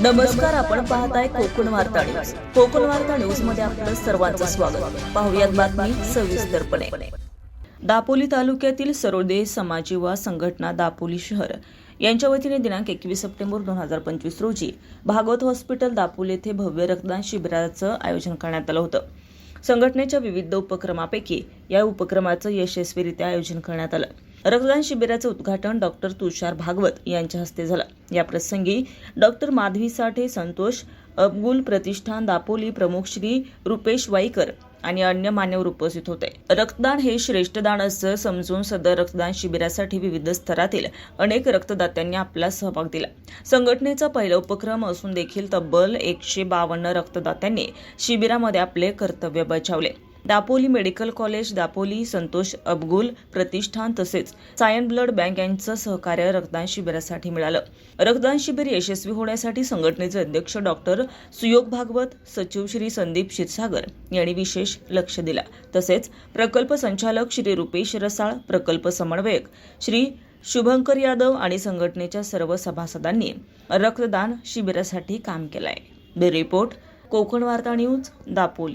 नमस्कार आपण पाहताय कोकण वार्ता न्यूज. कोकण वार्ता न्यूजमध्ये आपलं सर्वांचं स्वागत. पाहुयात बातमी सविस्तरपणे दापोली तालुक्यातील सरोदे समाज युवा संघटना दापोली शहर यांच्या वतीने दिनांक एकवीस सप्टेंबर दोन हजार पंचवीस रोजी भागवत हॉस्पिटल दापोली येथे भव्य रक्तदान शिबिराचं आयोजन करण्यात आलं होतं. संघटनेच्या विविध उपक्रमापैकी या उपक्रमाचं यशस्वीरित्या आयोजन करण्यात आलं. रक्तदान शिबिराचं उद्घाटन डॉक्टर तुषार भागवत यांच्या हस्ते झालं. या प्रसंगी डॉक्टर माधवी साठे संतोष अबगुल प्रतिष्ठान दापोली प्रमुख श्री रुपेश वाईकर आणि अन्य मान्यवर उपस्थित होते. रक्तदान हे श्रेष्ठ दान असं समजून सदर रक्तदान शिबिरासाठी विविध स्तरातील अनेक रक्तदात्यांनी आपला सहभाग दिला. संघटनेचा पहिला उपक्रम असून देखील तब्बल एकशे बावन्न रक्तदात्यांनी शिबिरामध्ये आपले कर्तव्य बजावले. दापोली मेडिकल कॉलेज दापोली संतोष अबगुल प्रतिष्ठान तसेच सायन ब्लड बँक यांचं सहकार्य रक्तदान शिबिरासाठी मिळालं. रक्तदान शिबिर यशस्वी होण्यासाठी संघटनेचे अध्यक्ष डॉक्टर सुयोग भागवत सचिव श्री संदीप क्षीरसागर यांनी विशेष लक्ष दिला. तसेच प्रकल्प संचालक श्री रुपेश रसाळ प्रकल्प समन्वयक श्री शुभंकर यादव आणि संघटनेच्या सर्व सभासदांनी रक्तदान शिबिरासाठी काम केलंय. रिपोर्ट कोकण वार्ता न्यूज दापोली.